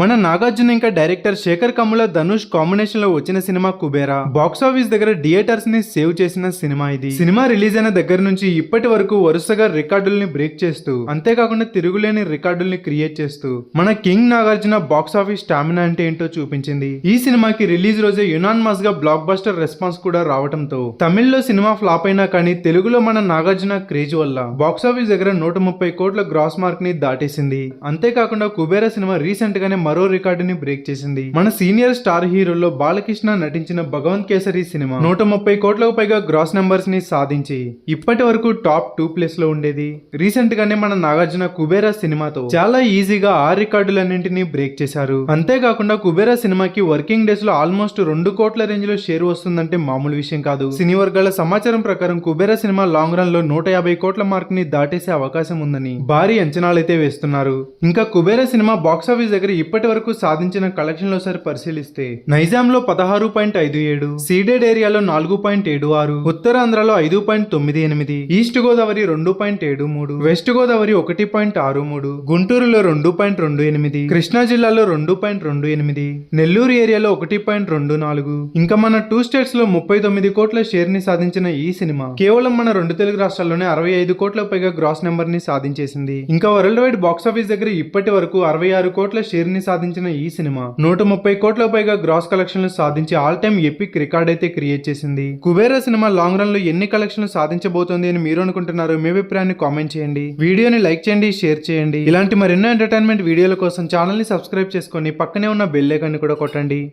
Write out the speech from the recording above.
మన నాగార్జున ఇంకా డైరెక్టర్ శేఖర్ కమ్ముల ధనుష్ కాంబినేషన్లో వచ్చిన సినిమా కుబేరా. బాక్స్ ఆఫీస్ దగ్గర థియేటర్స్ని సేవ్ చేసిన సినిమా ఇది. సినిమా రిలీజ్ అయిన దగ్గర నుంచి ఇప్పటి వరకు వరుసగా రికార్డుల్ని బ్రేక్ చేస్తూ అంతేకాకుండా తిరుగులేని రికార్డుల్ని క్రియేట్ చేస్తూ మన king Nagarjuna box office stamina అంటే ఏంటో చూపించింది. ఈ సినిమాకి రిలీజ్ రోజే యునాన్మస్గా బ్లాక్ బస్టర్ రెస్పాన్స్ కూడా రావడంతో తమిళ్ళో సినిమా ఫ్లాప్ అయినా కానీ తెలుగులో మన నాగార్జున క్రేజ్ వల్ల బాక్స్ ఆఫీస్ దగ్గర నూట ముప్పై కోట్ల గ్రాస్ మార్క్ని దాటేసింది. అంతేకాకుండా కుబేరా సినిమా రీసెంట్ గానే మరో రికార్డుని బ్రేక్ చేసింది. మన సీనియర్ స్టార్ హీరోలో బాలకృష్ణ నటించిన భగవంత్ కేసరి సినిమా నూట ముప్పై కోట్లకు పైగా గ్రాస్ నెంబర్స్ని సాధించి ఇప్పటి వరకు టాప్ టూ ప్లేస్లో ఉండేది. రీసెంట్ గానే మన నాగార్జున కుబేరా సినిమాతో చాలా ఈజీగా ఆ రికార్డులన్నింటినీ బ్రేక్ చేశారు. అంతేకాకుండా కుబేరా సినిమాకి వర్కింగ్ డేస్లో ఆల్మోస్ట్ రెండు కోట్ల రేంజ్లో షేర్ వస్తుందంటే మామూలు విషయం కాదు. సినీ వర్గాల సమాచారం ప్రకారం కుబేరా సినిమా లాంగ్ రన్లో నూట యాభై కోట్ల మార్క్ని దాటేసే అవకాశం ఉందని భారీ అంచనాలైతే వేస్తున్నారు. ఇంకా కుబేరా సినిమా బాక్స్ ఆఫీస్ దగ్గర ఇప్పటి వరకు సాధించిన కలెక్షన్లు ఒకసారి సరి పరిశీలిస్తే నైజాం లో పదహారు పాయింట్ ఐదు ఏడు సీడెడ్ ఏరియాలో నాలుగు పాయింట్ ఏడు ఆరు ఉత్తరాంధ్రలో ఐదు పాయింట్ తొమ్మిది ఎనిమిది ఈస్ట్ గోదావరి రెండు పాయింట్ ఏడు మూడు వెస్ట్ గోదావరి ఒకటి పాయింట్ ఆరు మూడు గుంటూరులో రెండు పాయింట్ రెండు ఎనిమిది కృష్ణా జిల్లాలో రెండు పాయింట్ రెండు ఎనిమిది నెల్లూరు ఏరియాలో ఒకటి పాయింట్ రెండు నాలుగు ఇంకా మన టూ స్టేట్స్లో ముప్పై తొమ్మిది కోట్ల షేర్ని సాధించిన ఈ సినిమా కేవలం మన రెండు తెలుగు రాష్ట్రాల్లోనే అరవై ఐదు కోట్ల పైగా గ్రాస్ నెంబర్ని సాధించేసింది. ఇంకా వరల్డ్ వైడ్ బాక్స్ ఆఫీస్ దగ్గర ఇప్పటి వరకు అరవై ఆరు కోట్ల షేర్ని సాధించిన ఈ సినిమా? నూట ముప్పై కోట్ల పైగా గ్రాస్ కలెక్షన్లు సాధించి ఆల్ టైమ్ ఎపిక్ రికార్డ్ అయితే క్రియేట్ చేసింది. కుబేరా సినిమా లాంగ్ రన్లో ఎన్ని కలెక్షన్లు సాధించబోతోంది అని మీరు అనుకుంటున్నారు మీ అభిప్రాయాన్ని కామెంట్ చేయండి. వీడియోని లైక్ చేయండి షేర్ చేయండి. ఇలాంటి మరెన్నో ఎంటర్టైన్మెంట్ వీడియోల కోసం ఛానల్ని సబ్స్క్రైబ్ చేసుకొని పక్కనే ఉన్న బెల్ ఐకాన్ కూడా కొట్టండి.